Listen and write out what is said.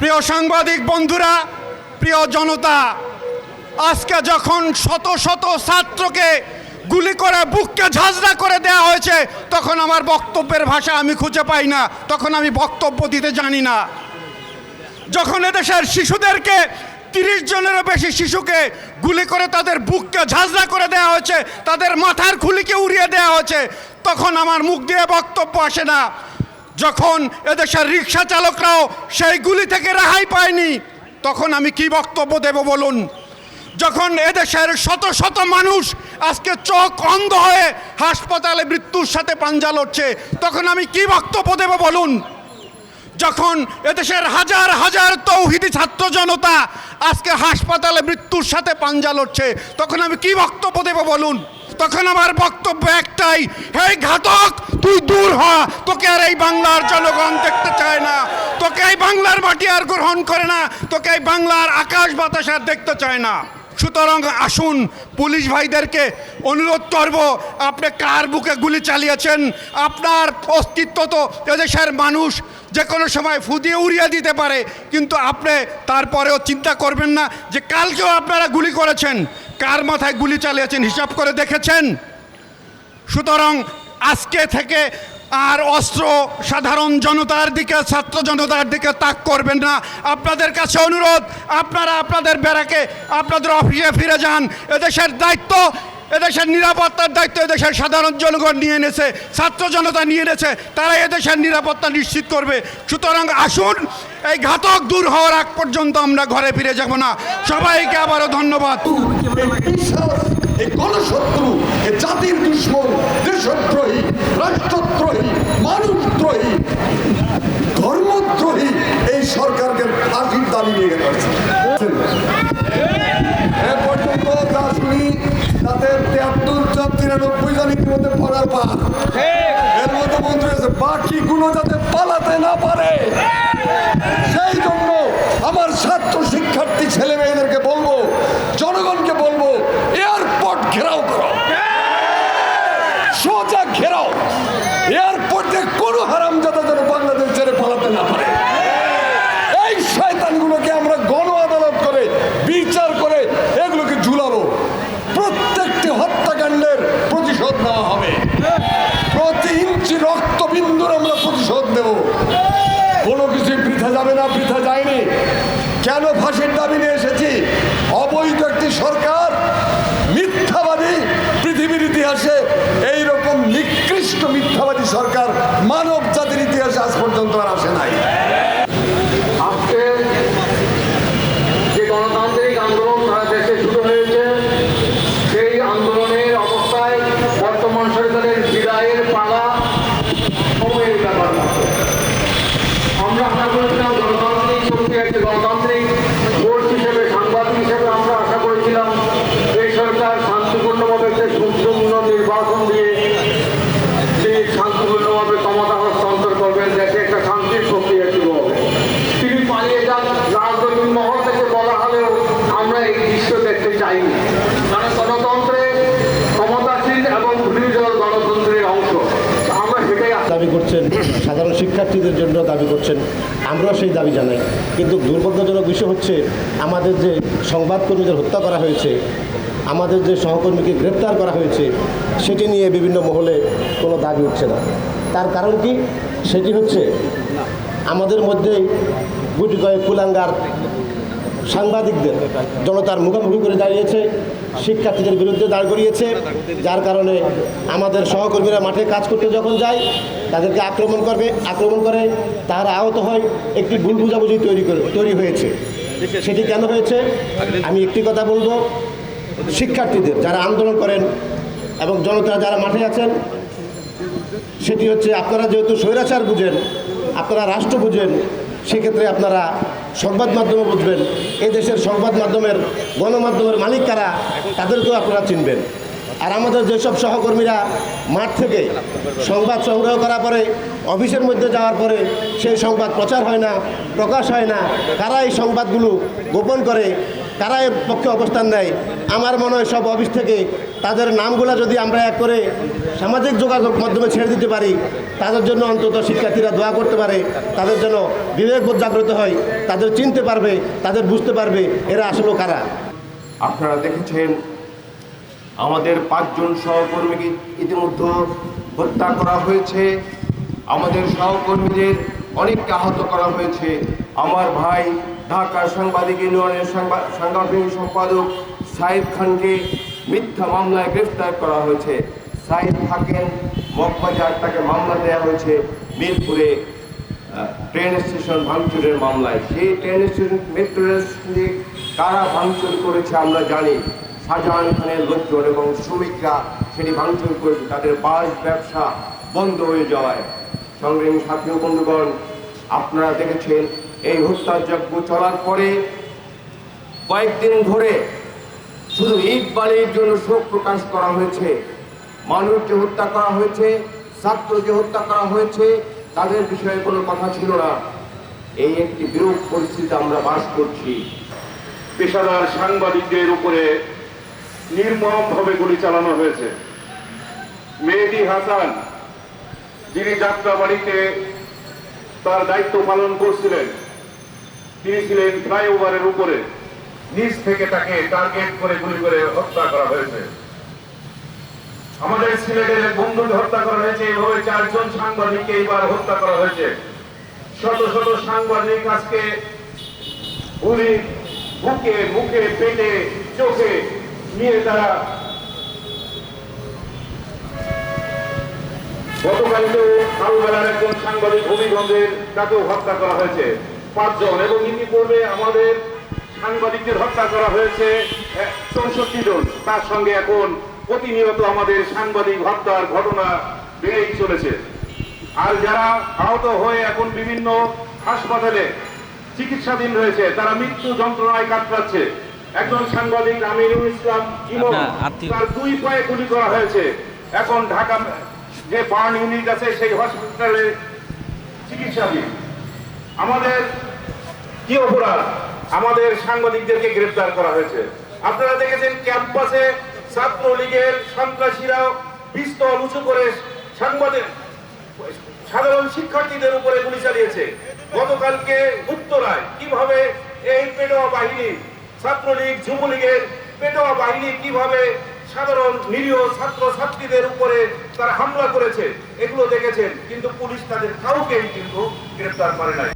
প্রিয় সাংবাদিক বন্ধুরা, প্রিয় জনতা, আজকে যখন শত শত ছাত্রকে গুলি করে বুককে ঝাঁঝরা করে দেওয়া হয়েছে, তখন আমার বক্তব্যের ভাষা আমি খুঁজে পাই না, তখন আমি বক্তব্য দিতে জানি না। যখন এদেশের শিশুদেরকে তিরিশ জনেরও বেশি শিশুকে গুলি করে তাদের বুককে ঝাঁঝরা করে দেওয়া হয়েছে, তাদের মাথার খুলিকে উড়িয়ে দেওয়া হয়েছে, তখন আমার মুখ দিয়ে বক্তব্য আসে না। যখন এদেশের রিক্সা চালকরাও সেই গুলি থেকে রেহাই পায়নি, তখন আমি কি বক্তব্য দেব বলুন? যখন এদেশের শত শত মানুষ আজকে চোখ অন্ধ হয়ে হাসপাতালে মৃত্যুর সাথে পাঞ্জা লড়ছে, তখন আমি কি বক্তব্য দেব বলুন? যখন এদেশের হাজার হাজার তৌহিদি ছাত্র জনতা আজকে হাসপাতালে মৃত্যুর সাথে পাঞ্জা লড়ছে, তখন আমি কি বক্তব্য দেব বলুন? তখন আমার বক্তব্য একটাই হে ঘাতক, তুই দূর হ, তোকে আর এই বাংলার জনগণ দেখতে চায় না, তোকে এই বাংলার মাটি আর গ্রহণ করে না, তোকে এই বাংলার আকাশ বাতাস আর দেখতে চায় না। সুতরাং আসুন, পুলিশ ভাইদেরকে অনুরোধ করব, আপনি কার বুকে গুলি চালিয়েছেন? আপনার অস্তিত্ব তো এদেশের মানুষ, যে কোনো সময় ফুদিয়ে উড়িয়ে দিতে পারে, কিন্তু আপনি তারপরেও চিন্তা করবেন না যে কালকেও আপনারা গুলি করেছেন। কার মাথায় গুলি চালিয়েছেন, হিসাব করে দেখেছেন? সুতরাং আজকে থেকে আর অস্ত্র সাধারণ জনতার দিকে, ছাত্র জনতার দিকে তাক করবেন না। আপনাদের কাছে অনুরোধ, আপনারা আপনাদের বেড়াকে আপনাদের অফিসে ফিরে যান। এদেশের দায়িত্ব, এদেশের নিরাপত্তার দায়িত্ব এদেশের সাধারণ জনগণ নিয়ে এনেছে, ছাত্র জনতা নিয়ে এনেছে তারা এদেশের নিরাপত্তা নিশ্চিত করবে। সুতরাং আসুন, এই ঘাতক দূর হওয়ার আগ পর্যন্ত আমরা ঘরে ফিরে যাব না। সবাইকে আবারও ধন্যবাদ। জাতির দুশ্মন, দেশদ্রোহী, রাষ্ট্রদ্রোহী মানুষদ্রোহী ধর্মদ্রোহী এই সরকারকে ফাঁসির দাবি নিয়ে গেছে। এর বাকিগুলো যাতে পালাতে না পারে। সেই জন্য আমার ছাত্র শিক্ষার্থী ছেলে মেয়েদেরকে বলব জনগণকে বলব এয়ারপোর্ট ঘেরাও করো সোজা ঘেরাও এয়ারপোর্টে কোনো হারাম যাতে যেন বাংলাদেশ ছেড়ে পালাতে না পারে এই শয়তানগুলোকে আমরা গণ আদালত করে বিচার করে এগুলোকে ঝুলাবো প্রত্যেকটি হত্যাকাণ্ডের প্রতিশোধ নেওয়া হবে প্রতি ইঞ্চি রক্তবিন্দুর আমরা প্রতিশোধ দেব কোনো কিছুই বৃথা যাবে না পৃথা যায়নি। কেন ফাঁসির দাবি নিয়ে এসেছি? অবৈধ একটি সরকার, মিথ্যাবাদী, পৃথিবীর ইতিহাসে এইরকম নিকৃষ্ট মিথ্যাবাদী সরকার মানব জাতির ইতিহাসে আজ পর্যন্ত আর আসে নাই আজকে যে গণতান্ত্রিক আন্দোলন সারা দেশে শুরু হয়েছে সেই আন্দোলনের অবস্থায় বর্তমান সরকারের বিদায়ের পালা সময়ের ব্যাপার মাত্র। আমরা আশা করেছিলাম গণতান্ত্রিক শক্তি একটি গণতান্ত্রিক ফোর্স হিসেবে সাংবাদিক হিসেবে আমরা আশা করেছিলাম এই সরকার শান্তিপূর্ণভাবে একটি সুশূন্য নির্বাচন দিয়ে তিনি শান্তিপূর্ণভাবে ক্ষমতা হস্তান্তর করবেন দেশে একটা শান্তির প্রক্রিয়া শুরু হবে তিনি পালিয়ে যান রাজনৈতিক মহল থেকে বলা হলেও আমরা এই দৃশ্য দেখতে চাইনি কারণ গণতন্ত্রে ক্ষমতাসীন এবং বিরোধী গণতন্ত্রের অংশ আমরা সেটাই আশা দাবি করছেন সাধারণ শিক্ষার্থীদের জন্য দাবি করছেন, আমরাও সেই দাবি জানাই। কিন্তু দুর্ভাগ্যজনক বিষয় হচ্ছে, আমাদের যে সংবাদকর্মীদের হত্যা করা হয়েছে, আমাদের যে সহকর্মীকে গ্রেপ্তার করা হয়েছে, সেটি নিয়ে বিভিন্ন মহলে কোনো দাবি উঠছে না। তার কারণ কি? সেটি হচ্ছে, আমাদের মধ্যেই গুটি কয়েক কুলাঙ্গার সাংবাদিকদের জনতার মুখোমুখি করে দাঁড়িয়েছে শিক্ষার্থীদের বিরুদ্ধে দাঁড় করিয়েছে, যার কারণে আমাদের সহকর্মীরা মাঠে কাজ করতে যখন যায়, তাদেরকে আক্রমণ করবে, আক্রমণ করে তারা আহত হয়, একটি ভুল বুঝাবুঝি তৈরি করে, তৈরি হয়েছে। সেটি কেন হয়েছে? আমি একটি কথা বলব, শিক্ষার্থীদের যারা আন্দোলন করেন এবং জনতা যারা মাঠে আছেন, সেটি হচ্ছে আপনারা যেহেতু স্বৈরাচার বুঝেন, আপনারা রাষ্ট্র বুঝেন, সেক্ষেত্রে আপনারা সংবাদ মাধ্যমে বুঝবেন এই দেশের সংবাদ মাধ্যমের, গণমাধ্যমের মালিক কারা, তাদেরকেও আপনারা চিনবেন। আর আমাদের যেসব সহকর্মীরা মাঠ থেকে সংবাদ সংগ্রহ করার পরে, অফিসের মধ্যে যাওয়ার পরে সেই সংবাদ প্রচার হয় না, প্রকাশ হয় না তারা এই সংবাদগুলো গোপন করে কারা এর পক্ষে অবস্থান নেয়। আমার মনে হয় সব অফিস থেকে তাদের নামগুলো যদি আমরা এক করে সামাজিক যোগাযোগ মাধ্যমে ছেড়ে দিতে পারি, তাদের জন্য অন্তত শিক্ষার্থীরা দোয়া করতে পারে, তাদের জন্য বিবেকবোধ জাগ্রত হয়, তাদের চিনতে পারবে, তাদের বুঝতে পারবে এরা আসলে কারা। আপনারা দেখেছেন আমাদের পাঁচজন সহকর্মীকে ইতিমধ্যে হত্যা করা হয়েছে, আমাদের সহকর্মীদের অনেককে আহত করা হয়েছে। আমার ভাই ঢাকা সাংবাদিক ইউনিয়নের সাংগঠনিক সম্পাদক সাইদ খানকে মিথ্যা মামলায় গ্রেফতার করা হয়েছে। সাইদ থাকেন মগবাজার, তাকে মামলা দেওয়া হয়েছে মিরপুরে ট্রেন স্টেশন ভাঙচুরের মামলায়। সেই ট্রেন স্টেশন, মেট্রো রেল স্টেশনে কারা ভাঙচুর করেছে আমরা জানি। শাহজাহান খানের লোকজন এবং শ্রমিকরা সেটি ভাঙচুর করেছে। তাদের বাস ব্যবসা বন্ধ হয়ে যাওয়ায় সংগ্রামী সাথী বন্ধুগণ, আপনারা দেখেছেন এই হত্যাযজ্ঞ চলার পরে কয়েকদিন ধরে শুধু ইট বালির জন্য শোক প্রকাশ করা হয়েছে। মানুষ যে হত্যা করা হয়েছে ছাত্র যে হত্যা করা হয়েছে, তাদের বিষয়ে কোনো কথা ছিল না। এই একটি বিরূপ পরিস্থিতি আমরা বাস করছি। পেশাদার সাংবাদিকদের উপরে নির্মমভাবে গুলি চালানো হয়েছে। মেহেদি হাসান, যিনি যাত্রাবাড়িতে তার দায়িত্ব পালন করছিলেন তিনি ছিলেন ফ্লাইওভারের উপরে। নিচ থেকে তাকে টার্গেট করে গুলি করে হত্যা করা হয়েছে। আমাদের সিলেটের বন্ধুকে হত্যা করা হয়েছে। এভাবে চারজন সাংবাদিককে এইবার হত্যা করা হয়েছে। শত শত সাংবাদিক আজকে গুলি বুকে, মুখে, পেটে, চোখে নিয়ে তারা গতকালকেও কালবেলার একজন সাংবাদিক হবিগঞ্জের তাকেও হত্যা করা হয়েছে। পাঁচজন এবং ইতিপূর্বে আমাদের সাংবাদিকদের হত্যা করা হয়েছে চৌষট্টি জন। তার সঙ্গে এখন প্রতিনিয়ত আমাদের সাংবাদিক হত্যার ঘটনা বেড়েই চলেছে। আর যারা আহত হয়ে এখন বিভিন্ন হাসপাতালে চিকিৎসাধীন রয়েছে তারা মৃত্যু যন্ত্রণায় কাতরাচ্ছে। একজন সাংবাদিক আমিরুল ইসলাম ইমন তার দুই পায়ে গুলি করা হয়েছে। এখন ঢাকা যে বার্ন ইউনিট আছে সেই হসপিটালে চিকিৎসাধীন। আমাদের কি অপরাধ? আমাদের সাংবাদিকদেরকে গ্রেফতার করা হয়েছে। আপনারা দেখেছেন ক্যাম্পাসে ছাত্রলীগের সন্ত্রাসীরা পিস্তল উঁচু করে সাংবাদিক, সাধারণ শিক্ষার্থীদের উপরে গুলি চালিয়েছে। গতকালকে উত্তরায় কীভাবে এই পেটোয়া বাহিনী, ছাত্রলীগ, যুবলীগের পেটোয়া বাহিনী কীভাবে সাধারণ নিরীহ ছাত্র ছাত্রীদের উপরে তারা হামলা করেছে, এগুলো দেখেছেন, কিন্তু পুলিশ তাদের কাউকেই কিন্তু গ্রেফতার করে নাই।